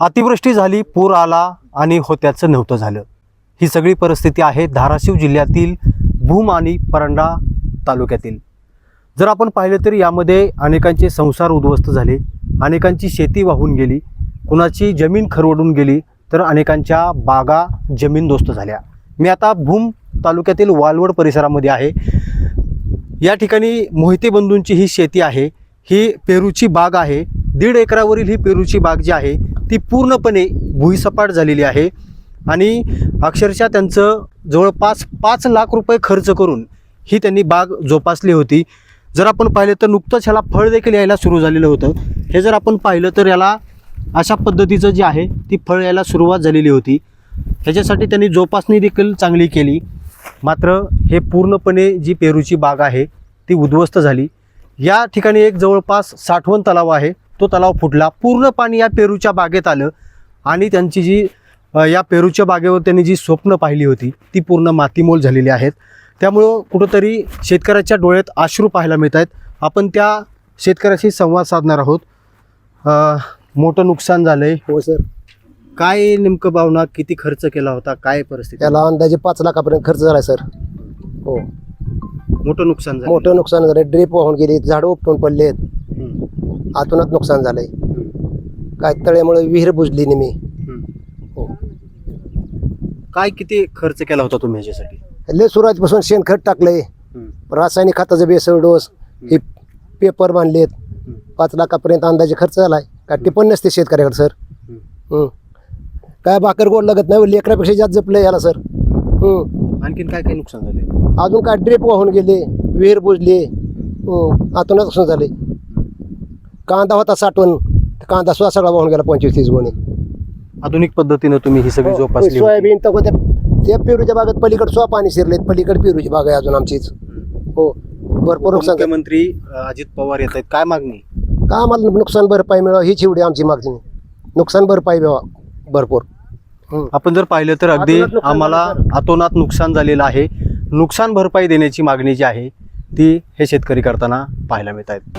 अतिवृष्टी झाली पूर आला आणि होत्याचं नव्हतं झालं. ही सगळी परिस्थिती आहे धाराशिव जिल्ह्यातील भूम आणि परंडा तालुक्यातील. जर आपण पाहिलं तर यामध्ये अनेकांचे संसार उद्ध्वस्त झाले अनेकांची शेती वाहून गेली कुणाची जमीन खरवडून गेली तर अनेकांच्या बागा जमीनदोस्त झाल्या. मी आता भूम तालुक्यातील वालवड परिसरामध्ये आहे. या ठिकाणी मोहिते बंधूंची ही शेती आहे. ही पेरूची बाग आहे. दीड एकरावरील ही पेरूची बाग जी आहे ती पूर्णपणे भुईसपाट झालेली आहे. आणि अक्षरशः त्यांचं जवळपास पाच लाख रुपये खर्च करून ही त्यांनी बाग जोपासली होती. जर आपण पाहिलं तर नुकतंच ह्याला फळ देखील यायला सुरू झालेलं होतं. हे जर आपण पाहिलं तर याला अशा पद्धतीचं जे आहे ती फळ यायला सुरुवात झालेली होती. ह्याच्यासाठी त्यांनी जोपासणी देखील चांगली केली. मात्र हे पूर्णपणे जी पेरूची बाग आहे ती उद्ध्वस्त झाली. या ठिकाणी एक जवळपास साठवण तलाव आहे. तो तलाव फुटला. पूर्ण पाणी या पेरूच्या बागेत आलं आणि त्यांची जी या पेरूच्या बागेवर त्यांनी जी स्वप्न पाहिली होती ती पूर्ण मातीमोल झालेली आहेत. त्यामुळं कुठंतरी शेतकऱ्याच्या डोळ्यात अश्रू पाहायला मिळत आहेत आपण त्या शेतकऱ्याशी संवाद साधणार आहोत. मोठं नुकसान झालं आहे हो सर. काय नेमकं भावना किती खर्च केला होता काय परिस्थिती? त्याला अंदाजे पाच लाखापर्यंत खर्च झालाय सर. हो. मोठं नुकसान झालं मोठं नुकसान झालं ड्रीप वाहून गेली झाडं उपटून पडलेत. आतूनच नुकसान झालंय. हम्म, काय तळ्यामुळे विहीर बुजली नेहमी हम्म. हो. काय किती खर्च केला होता तुम्ही ह्याच्यासाठी लय सुरुवातीपासून शेणखत टाकलंय. हम्म, रासायनिक खताचं बेसळ डोस हे पेपर बांधलेत. पाच लाखापर्यंत अंदाजे खर्च झालाय. काय टिपण नसते शेतकऱ्याकडे सर. हम्म. काय भाकर गोड लागत नाही लेकरापेक्षा जास्त जपलंय याला सर. आणखीन काय काय नुकसान झाले अजून काय ड्रीप वाहून गेले विहीर बुजली. हं. आतूनच नुकसान झाले कांदा होता साठवण कांदा सुद्धा सगळा वाहून गेला पंचवीस तीस गोणी. आधुनिक पद्धतीनं तुम्ही ही सगळी जोपासली होती. हो, सोयाबीन तर त्या त्या पेरूच्या बागेत पलीकडे सुद्धा पाणी शिरलेत पलीकडे पेरूची बाग आहे अजून आमचीच. हो भरपूर नुकसान झालं. मुख्यमंत्री अ, अजित पवार येत आहेत काय मागणी? का आम्हाला नुकसान भरपाई मिळावं हीच एवढी आमची मागणी. नुकसान भरपाई मिळावा भरपूर. आपण जर पाहिलं तर अगदी अतोनात नुकसान आम्हाला झालं, अतोनात नुकसान झालेलं आहे. नुकसान भरपाई देण्याची मागणी जी आहे ती हे शेतकरी करताना पाहायला मिळत आहेत